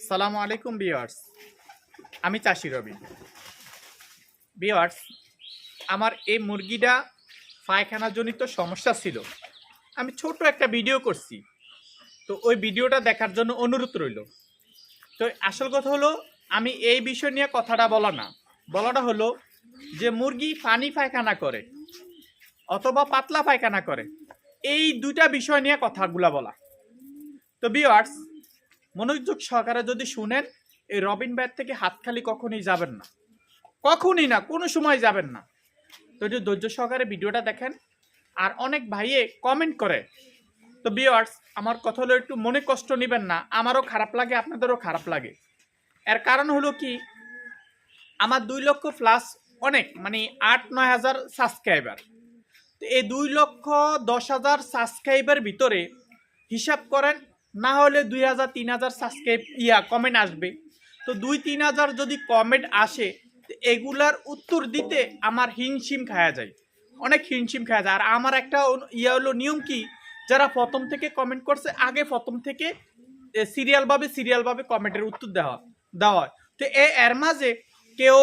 সালামু আলাইকুম বিয়ার্স আমি চাষি রবি। বিয়ার্স আমার এই মুরগিটা পায়খানাজনিত সমস্যা ছিল। আমি ছোট একটা ভিডিও করছি। তো ওই ভিডিওটা দেখার জন্য অনুরোধ রইল। তো আসল কথা হলো, আমি এই বিষয় নিয়ে কথাটা বলা না। বলাটা হলো যে মুরগি পানি পায়খানা করে অথবা পাতলা পায়খানা করে। এই দুইটা বিষয় নিয়ে কথাগুলা বলা। তো বিয়ার্স মনোযোগ সহকারে যদি শুনেন, এই রবিন ব্যাট থেকে হাত খালি কখনই যাবেন না। কখনই না, কোনো সময় যাবেন না। তো যদি ধৈর্য সহকারে ভিডিওটা দেখেন আর অনেক ভাইয়ে কমেন্ট করে। তো বিয়ার্স আমার কথা হলো একটু মনে কষ্ট নেবেন না, আমারও খারাপ লাগে, আপনাদেরও খারাপ লাগে। এর কারণ হলো কি, আমার দুই লক্ষ প্লাস অনেক মানে আট নয় হাজার সাবস্ক্রাইবার এই দুই লক্ষ দশ হাজার সাবস্ক্রাইবের ভিতরে হিসাব করেন, না হলে দুই হাজার, তিন হাজার সাবস্ক্রাইব ইয়া কমেন্ট আসবে। তো দুই, তিন হাজার যদি কমেন্ট আসে এগুলার উত্তর দিতে আমার হিমশিম খাওয়া যায়। অনেক হিমশিম খাওয়া যায়। আর আমার একটা ইয়া হলো নিয়ম কি, যারা প্রথম থেকে কমেন্ট করছে, আগে প্রথম থেকে সিরিয়ালভাবে সিরিয়ালভাবে কমেন্টের উত্তর দেওয়া দেওয়া হয়। তো এ, এর মাঝে কেউ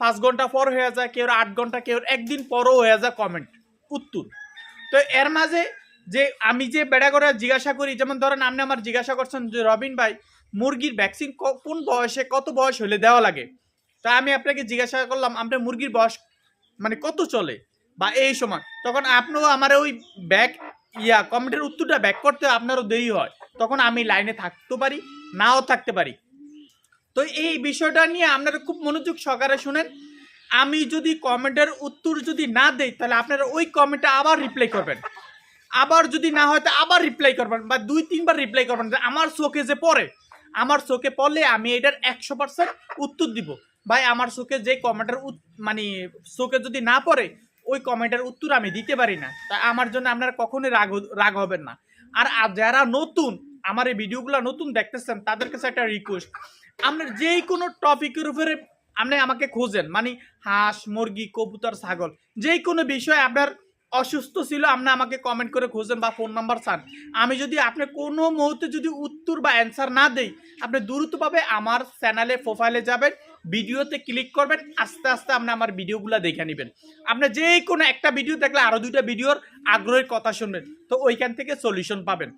পাঁচ ঘণ্টা পর হয়ে যায়, কেউ আট ঘণ্টা, কেউ একদিন পরও হয়ে যায় কমেন্ট উত্তর। তো এর মাঝে যে আমি যে বেড়া করে জিজ্ঞাসা করি, যেমন ধরেন আপনি আমার জিজ্ঞাসা করছেন যে, রবিন ভাই, মুরগির ভ্যাকসিন কোন বয়সে, কত বয়স হলে দেওয়া লাগে? তা আমি আপনাকে জিজ্ঞাসা করলাম, আপনার মুরগির বয়স মানে কত চলে? বা এই সময়। তখন আপনিও আমার ওই ব্যাক ইয়া কমেন্টের উত্তরটা ব্যাক করতে আপনারও দেরি হয়। তখন আমি লাইনে থাকতে পারি, নাও থাকতে পারি। তো এই বিষয়টা নিয়ে আপনারা খুব মনোযোগ সহকারে শুনেন। আমি যদি কমেন্টের উত্তর যদি না দেই, তাহলে আপনারা ওই কমেন্টে আবার রিপ্লাই করবেন। আবার যদি না হয়, তো আবার রিপ্লাই করবেন বা দুই, তিনবার রিপ্লাই করবেন যে আমার চোখে যে পড়ে, আমার চোখে পড়লে আমি এটার একশো পার্সেন্ট উত্তর দিব। ভাই, আমার চোখে যে কমেন্টের মানে চোখে যদি না পড়ে, ওই কমেন্টের উত্তর আমি দিতে পারি না। তা আমার জন্য আপনারা কখনোই রাগ রাগ হবেন না। আর যারা নতুন, আমার এই ভিডিওগুলো নতুন দেখতেছেন, তাদের কাছে একটা রিকোয়েস্ট আপনার যেই কোনো টপিকের উপরে আপনি আমাকে খোঁজেন মানে হাঁস, মুরগি, কবুতর, ছাগল যেই কোনো বিষয়ে আপনার অসুস্থ ছিল, আপনি আমাকে কমেন্ট করে খুঁজেন বা ফোন নাম্বার চান। আমি যদি আপনি কোনো মুহূর্তে যদি উত্তর বা অ্যান্সার না দেই, আপনি দ্রুতভাবে আমার চ্যানেলে প্রোফাইলে যাবেন ভিডিওতে ক্লিক করবেন, আস্তে আস্তে আপনি আমার ভিডিওগুলো দেখে নেবেন। আপনি যে কোনো একটা ভিডিও দেখলে আরও দুইটা ভিডিওর আগ্রহের কথা শুনবেন, তো ওইখান থেকে সলিউশন পাবেন।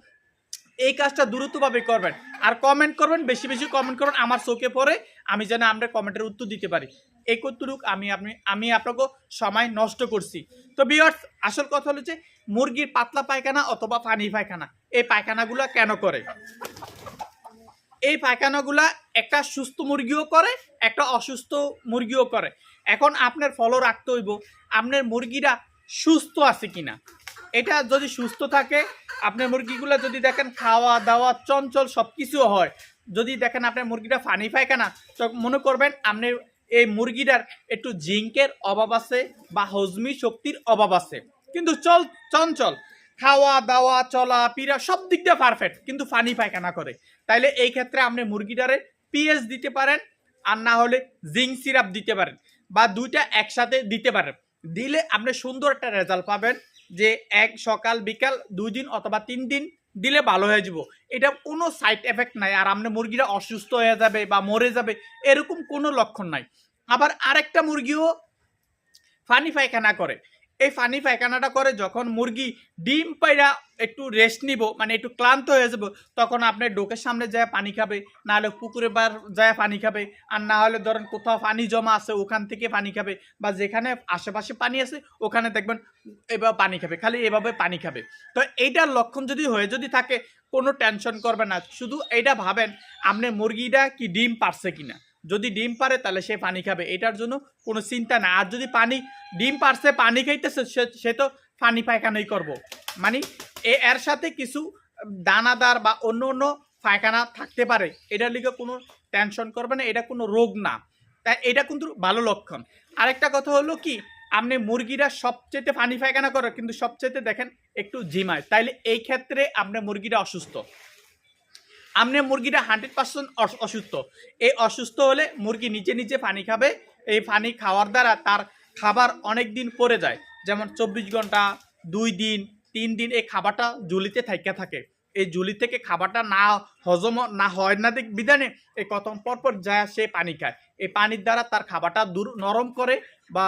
এই কাজটা দ্রুতভাবে করবেন, আর কমেন্ট করবেন, বেশি বেশি কমেন্ট করবেন, আমার চোখে পড়ে আমি যেন আমরা কমেন্টের উত্তর দিতে পারি। এই কতটুক আমি আপনি, আমি আপনাকে সময় নষ্ট করছি। তো বিয়ার্স আসল কথা হলো যে, মুরগির পাতলা পায়খানা অথবা পানি পায়খানা, এই পায়খানাগুলো কেন করে? এই পায়খানাগুলা একটা সুস্থ মুরগিও করে, একটা অসুস্থ মুরগিও করে। এখন আপনার ফলো রাখতে হইব, আপনার মুরগিরা সুস্থ আছে কিনা। এটা যদি সুস্থ থাকে, আপনার মুরগিগুলো যদি দেখেন খাওয়া দাওয়া চঞ্চল সব কিছু হয় যদি দেখেন আপনার মুরগিটা ফানি পায়খানা তো মনে করবেন আপনি এই মুরগিটার একটু জিঙ্কের অভাব আছে বা হজমি শক্তির অভাব আছে। কিন্তু চল, চঞ্চল, খাওয়া, দাওয়া, চলা পিরা সব দিকটা পারফেক্ট কিন্তু ফানি পায়খানা করে। তাইলে এই ক্ষেত্রে আপনি মুরগিটারে পিএস দিতে পারেন আর না হলে জিঙ্ক সিরাপ দিতে পারেন বা দুইটা একসাথে দিতে পারেন। দিলে আপনি সুন্দর একটা রেজাল্ট পাবেন যে এক সকাল, বিকাল, দুই দিন অথবা তিন দিন দিলে ভালো হয়ে যাব। এটা কোনো সাইড এফেক্ট নাই। আর আপনার মুরগিটা অসুস্থ হয়ে যাবে বা মরে যাবে, এরকম কোনো লক্ষণ নাই। আবার আরেকটা মুরগিও ফানি ফাইখানা করে। এই ফানি পায়খানাটা করে, যখন মুরগি ডিম পাইরা একটু রেস্ট নিব মানে একটু ক্লান্ত হয়ে যাব, তখন আপনি ডোকের সামনে যায় পানি খাবে না হলে পুকুরে বার যায় পানি খাবে, আর না হলে ধরেন কোথাও পানি জমা আছে, ওখান থেকে পানি খাবে, বা যেখানে আশেপাশে পানি আছে, ওখানে দেখবেন এভাবে পানি খাবে, খালি এভাবে পানি খাবে। তো এইটার লক্ষণ যদি হয়ে যদি থাকে, কোনো টেনশন করবে না, শুধু এইটা ভাবেন, আপনি মুরগিটা কি ডিম পারছে কিনা। যদি ডিম পারে তাহলে সে পানি খাবে। এটার জন্য কোনো চিন্তা না আর যদি পানি, ডিম পারছে, পানি খাইতেছে, সে- তো পানি পায়খানাই করব। মানে এ, এর সাথে কিছু দানাদার বা অন্য অন্য পায়খানা থাকতে পারে। এটার লিগে কোনো টেনশন করবে না, এটা কোনো রোগ না। তাই এটা কিন্তু ভালো লক্ষণ। আরেকটা কথা হলো কি, আপনি মুরগিরা সবচেয়ে পানি পায়খানা করে, কিন্তু সবচেয়ে দেখেন একটু জিমায় তাইলে এই ক্ষেত্রে আপনার মুরগিটা অসুস্থ। আপনি মুরগিটা হান্ড্রেড পার্সেন্ট অসুস্থ। এই অসুস্থ হলে মুরগি নিজে নিজে পানি খাবে। এই পানি খাওয়ার দ্বারা তার খাবার অনেক দিন পরে যায়। যেমন চব্বিশ ঘণ্টা, দুই দিন, তিন দিন এই খাবারটা জুলিতে থাইকা থাকে। এই জুলি থেকে খাবারটা না হজম না হয় না দেখ বিধানে এই কতম পরপর পর যায় সে পানি খায়। এই পানির দ্বারা তার খাবারটা দূর নরম করে বা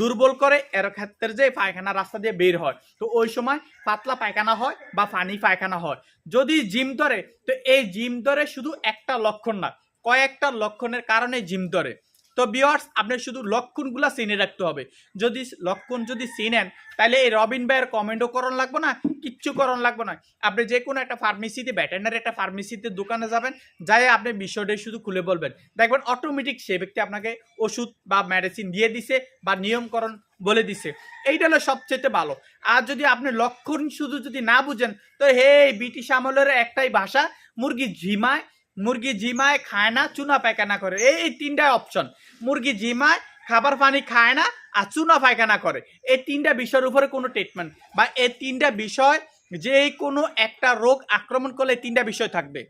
দুর্বল করে, এর ক্ষেত্রে যে পায়খানা রাস্তা দিয়ে বের হয়। তো ওই সময় পাতলা পায়খানা হয় বা পানি পায়খানা হয়। যদি জিম ধরে, তো এই জিম ধরে শুধু একটা লক্ষণ না, কয়েকটা লক্ষণের কারণে জিম ধরে। তো বিয়ার্স আপনি শুধু লক্ষণগুলা চিনে রাখতে হবে। যদি লক্ষণ যদি চিনেন, তাহলে এই রবিন ভাইয়ের কমেন্টও করণ লাগবে না, কিচ্ছু করণ লাগবে না। আপনি যে কোনো একটা ফার্মেসিতে ভেটেনারি একটা ফার্মেসিতে দোকানে যাবেন যাই আপনি বিষয়টা শুধু খুলে বলবেন। দেখবেন অটোমেটিক সে ব্যক্তি আপনাকে ওষুধ বা মেডিসিন দিয়ে দিছে বা নিয়মকরণ বলে দিছে। এইটা হলো সবচেয়ে ভালো। আর যদি আপনি লক্ষণ শুধু যদি না বুঝেন, তো হে ব্রিটিশ আমলের একটাই ভাষা, মুরগি ঝিমায় মুরগি জিমায় খায় না, চুনা পায়খানা করে। এই তিনটা অপশন মুরগি জিমায়, খাবার পানি খায় না, আর চুনা পায়খানা করে। এই তিনটা বিষয়ের উপরে কোনো ট্রিটমেন্ট বা এই তিনটা বিষয় যে কোনো একটা রোগ আক্রমণ করলে তিনটা বিষয় থাকবে।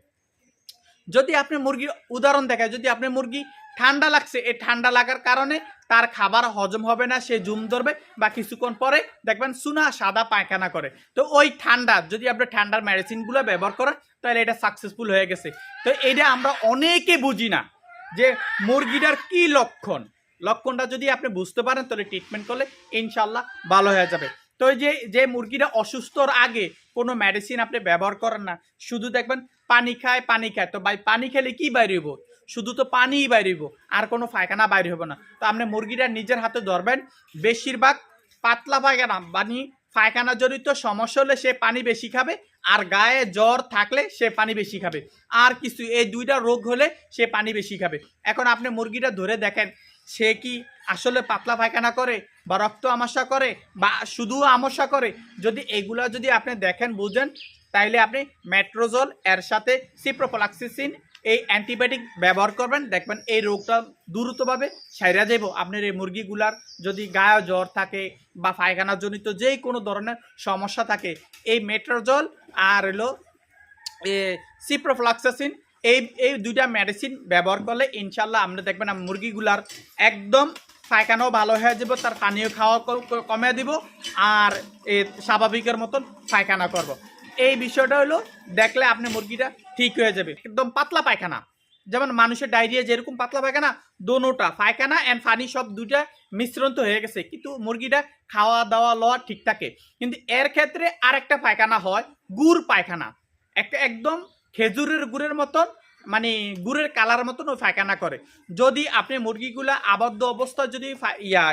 যদি আপনি মুরগির উদাহরণ দেখায় যদি আপনি মুরগি ঠান্ডা লাগছে, এই ঠান্ডা লাগার কারণে তার খাবার হজম হবে না, সে জুম ধরবে বা কিছুক্ষণ পরে দেখবেন সুনা সাদা পায়খানা করে। তো ওই ঠান্ডা, যদি আপনি ঠান্ডার মেডিসিনগুলো ব্যবহার করেন, তাহলে এটা সাকসেসফুল হয়ে গেছে। তো এটা আমরা অনেকে বুঝি না যে মুরগিটার কি লক্ষণ। লক্ষণটা যদি আপনি বুঝতে পারেন, তাহলে ট্রিটমেন্ট করলে ইনশাল্লাহ ভালো হয়ে যাবে। তো যে যে মুরগিটা অসুস্থর আগে কোনো মেডিসিন আপনি ব্যবহার করেন না, শুধু দেখবেন পানি খায় পানি খায়। তো ভাই, পানি খেলে কি বাইরে হইব? শুধু তো পানিই বাইরে হইব, আর কোনো পায়খানা বাইরে হবে না। তো আপনি মুরগিটা নিজের হাতে ধরবেন, বেশিরভাগ পাতলা পায়খানা পানি পায়খানা জড়িত সমস্যা হলে সে পানি বেশি খাবে, আর গায়ে জ্বর থাকলে সে পানি বেশি খাবে। আর কিছু, এই দুইটা রোগ হলে সে পানি বেশি খাবে। এখন আপনি মুরগিটা ধরে দেখেন সে কি আসলে পাতলা পায়খানা করে বা রক্ত আমাশা করে বা শুধু আমাশা করে? যদি এগুলা যদি আপনি দেখেন, বুঝেন, তাইলে আপনি মেট্রোজল, এর সাথে সিপ্রোফ্লাক্সিসিন এই অ্যান্টিবায়োটিক ব্যবহার করবেন। দেখবেন এই রোগটা দ্রুতভাবে সাইরা যাব আপনার এই মুরগিগুলার যদি গায়ে জ্বর থাকে বা পায়খানা জনিত যে কোনো ধরনের সমস্যা থাকে, এই মেট্রোজল আর হলো সিপ্রোফ্লাক্সাসিন এই এই দুইটা মেডিসিন ব্যবহার করলে ইনশাল্লাহ আপনি দেখবেন মুরগিগুলার একদম পায়খানাও ভালো হয়ে যাব, তার পানীয় খাওয়া কমে দিব আর স্বাভাবিকের মতন পায়খানা করব। এই বিষয়টা হলো দেখলে আপনি মুরগিটা ঠিক হয়ে যাবে। একদম পাতলা পায়খানা। যেমন মানুষের ডায়রিয়া যেরকম পাতলা পায়খানা দোনোটা পায়খানা অ্যান্ড পানি সব দুইটা মিশ্রণ তো হয়ে গেছে। কিন্তু মুরগিটা খাওয়া দাওয়া লওয়া ঠিক থাকে। কিন্তু এর ক্ষেত্রে আরেকটা পায়খানা হয়, গুড় পায়খানা। একটা একদম খেজুরের গুড়ের মতন মানে গুড়ের কালার মতন ও পায়খানা করে। যদি আপনি মুরগিগুলা আবদ্ধ অবস্থা যদি ইয়া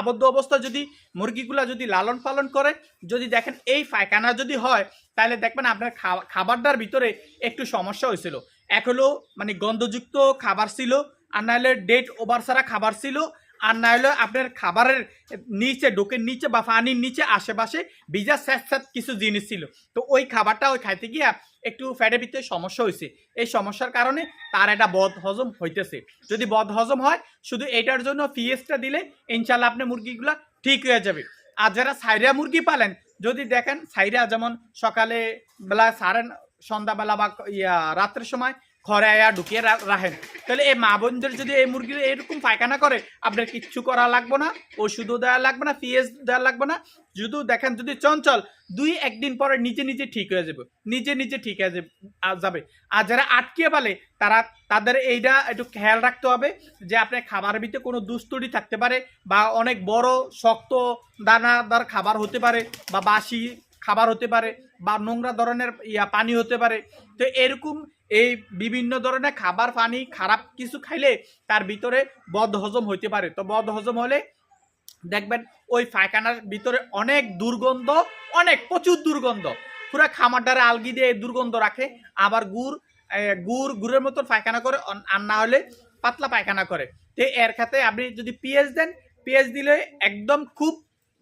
আবদ্ধ অবস্থা যদি মুরগিগুলা যদি লালন পালন করে, যদি দেখেন এই পায়খানা যদি হয়, তাহলে দেখবেন আপনার খাবারটার ভিতরে একটু সমস্যা হয়েছিল। এক মানে গন্ধযুক্ত খাবার ছিল, আর নাহলে ডেট ওভার সারা খাবার ছিল, আর না হলে আপনার খাবারের নিচে ডোকের নিচে বা পানির নিচে আশেপাশে ভিজা স্যাঁত স্যাঁত কিছু জিনিস ছিল। তো ওই খাবারটা ওই খাইতে গিয়া একটু ফ্যাটের ভিতরে সমস্যা হয়েছে এই সমস্যার কারণে তার একটা বদ হজম হইতেছে। যদি বদ হজম হয়, শুধু এটার জন্য ফিএসটা দিলে ইনশাল্লাহ আপনি মুরগিগুলা ঠিক হয়ে যাবে। আর যারা সাইরা মুরগি পালেন, যদি দেখেন সাইরা যেমন সকালে বেলা সারেন সন্ধ্যাবেলা বা ইয়া রাত্রের সময় ঘরে আয়া ঢুকিয়ে রাখেন। তাহলে এই মা বোনদের যদি এই মুরগি এরকম পায়খানা করে, আপনার কিচ্ছু করা লাগবে না, ওষুধও দেওয়া লাগবে না পিএস দেওয়া লাগবে না। শুধু দেখেন যদি চঞ্চল দুই একদিন পরে নিজে নিজে ঠিক হয়ে যাবে, নিজে নিজে ঠিক হয়ে যাবে আর যারা আটকে পালে তারা তাদের এইটা একটু খেয়াল রাখতে হবে যে আপনার খাবারের ভিতরে কোনো দুস্তুরি থাকতে পারে বা অনেক বড় শক্ত দানাদার খাবার হতে পারে বা বাসি খাবার হতে পারে বা নোংরা ধরনের ইয়া পানি হতে পারে। তো এরকম এই বিভিন্ন ধরনের খাবার পানি, খারাপ কিছু খাইলে তার ভিতরে বদ হজম হইতে পারে। তো বদ হজম হলে দেখবেন ওই পায়খানার ভিতরে অনেক দুর্গন্ধ, অনেক প্রচুর দুর্গন্ধ। পুরো খামারটারে আলগি দিয়ে দুর্গন্ধ রাখে, আবার গুড় গুড়, গুড়ের মতো পায়খানা করে আর না হলে পাতলা পায়খানা করে। তো এর খাতে আপনি যদি পিএস দেন পিএস দিলে একদম খুব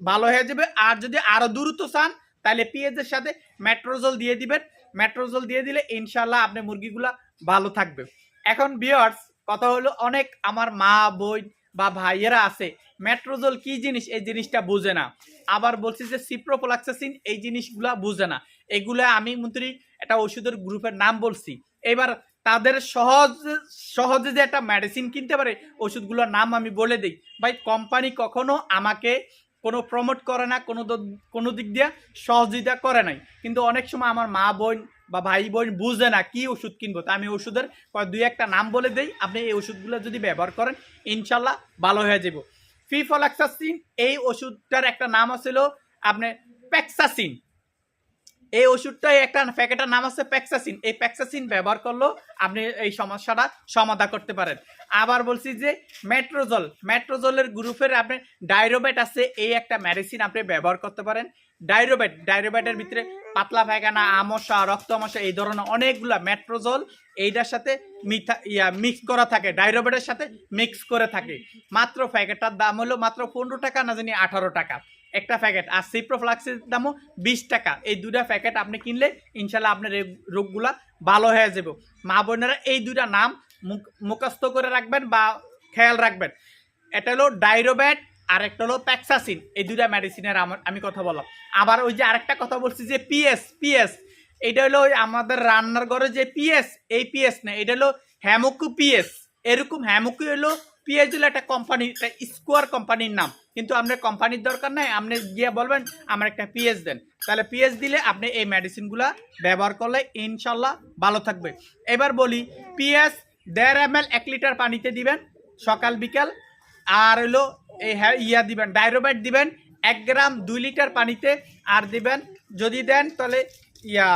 ভালো হয়ে যাবে। আর যদি আরও দ্রুত চান, তাহলে পিএসের সাথে মেট্রোজল দিয়ে দিবেন। মেট্রোজল দিয়ে দিলে ইনশাল্লাহ আপনার মুরগিগুলা ভালো থাকবে। এখন বিয়ার্স কথা হলো অনেক আমার মা, বোন বা ভাইয়েরা আছে, মেট্রোজল কি জিনিস? এই জিনিসটা বুঝে না। আবার বলছি যে সিপ্রোফ্লাক্সাসিন এই জিনিসগুলা বুঝে না। এগুলো আমি মন্ত্রী একটা ওষুধের গ্রুপের নাম বলছি। এবার তাদের সহজ, সহজে যে একটা মেডিসিন কিনতে পারে, ওষুধগুলোর নাম আমি বলে দিই। ভাই কোম্পানি কখনো আমাকে কোনো প্রমোট করে না, কোনো কোনো দিক দিয়ে সহযোগিতা করে নাই। কিন্তু অনেক সময় আমার মা বোন বা ভাই বোন বুঝে না কি ওষুধ কিনবো। তা আমি ওষুধের দুই একটা নাম বলে দিই, আপনি এই ওষুধগুলো যদি ব্যবহার করেন, ইনশাল্লাহ ভালো হয়ে যাব ফিফলাক্সাসিন এই ওষুধটার একটা নাম আছিল, আপনি প্যাক্সাসিন এই ওষুধটাই একটা প্যাকেটের নাম আছে প্যাক্সাসিন। এই প্যাক্সাসিন ব্যবহার করলেও আপনি এই সমস্যাটা সমাধান করতে পারেন। আবার বলছি যে মেট্রোজল মেট্রোজলের গ্রুপের আপনি ডাইরোবেট আছে, এই একটা মেডিসিন আপনি ব্যবহার করতে পারেন। ডাইরোবেট ডাইরোবেটের ভিতরে পাতলা পায়খানা আমশা রক্ত আমশা এই ধরনের অনেকগুলা মেট্রোজল এইটার সাথে মিঠা ইয়া মিক্স করা থাকে। ডাইরোবেটের সাথে মিক্স করে থাকে। মাত্র প্যাকেটটার দাম হলো মাত্র পনেরো টাকা না জানি আঠারো টাকা। একটা প্যাকেট আর সিপ্রোফ্লাক্সের দামও বিশ টাকা। এই দুটা প্যাকেট আপনি কিনলে ইনশাল্লাহ আপনার রোগগুলা ভালো হয়ে যাবে। মা বোনেরা এই দুটা নাম মুখ- মুখস্থ করে রাখবেন বা খেয়াল রাখবেন। এটা হলো ডাইরোব্যাট, আর একটা হলো প্যাক্সাসিন। এই দুটা মেডিসিনের আমার আমি কথা বললাম। আবার ওই যে আরেকটা কথা বলছি যে পিএস পিএস। এটা হলো ওই আমাদের রান্নার ঘরে যে পিএস, এই পিএস না, এটা হলো হ্যামোকু পিএস। এরকম হ্যামোকু হলো হলো একটা কোম্পানি একটা স্কোয়ার কোম্পানির নাম। কিন্তু আপনার কোম্পানির দরকার নাই, আপনি গিয়ে বলবেন, আমার একটা পিএস দেন। তাহলে পিএস দিলে আপনি এই মেডিসিনগুলো ব্যবহার করলে ইনশাল্লাহ ভালো থাকবে। এবার বলি পিএস দেড় এম এল এক লিটার পানিতে দিবেন, সকাল, বিকাল। আর হলো এই হ্যাঁ ইয়া দিবেন ডাইরোবাইট দিবেন, এক গ্রাম দুই লিটার পানিতে আর দিবেন। যদি দেন তাহলে ইয়া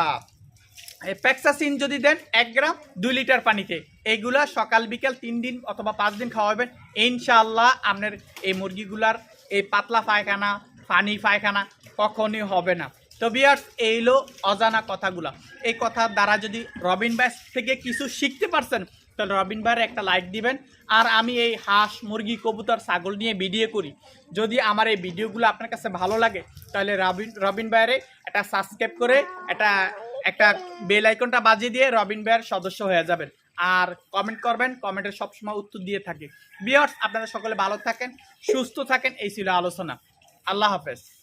প্যাক্সাসিন যদি দেন, এক গ্রাম দুই লিটার পানিতে। এইগুলা সকাল, বিকাল তিন দিন অথবা পাঁচ দিন খাওয়াবেন ইনশাআল্লাহ আপনার এই মুরগিগুলার এই পাতলা পায়খানা পানি পায়খানা কখনই হবে না। তো বিয়ার্স এইলো অজানা কথাগুলা। এই কথার দ্বারা যদি রবিন ব্যাস থেকে কিছু শিখতে পারছেন, তাহলে রবিন ভাইয়ের একটা লাইক দিবেন। আর আমি এই হাঁস, মুরগি, কবুতর, ছাগল নিয়ে ভিডিও করি। যদি আমার এই ভিডিওগুলো আপনার কাছে ভালো লাগে, তাহলে রবিন রবিন ভাইয়ের একটা সাবস্ক্রাইব করে, একটা একটা বেল আইকনটা বাজিয়ে দিয়ে রবিন ভাইয়ের সদস্য হয়ে যাবেন। আর কমেন্ট করবেন কমেন্টের সবসময় উত্তর দিয়ে থাকি। বিয়ার্স আপনারা সকলে ভালো থাকেন, সুস্থ থাকেন, এই ছিল আলোচনা। আল্লাহ হাফেজ।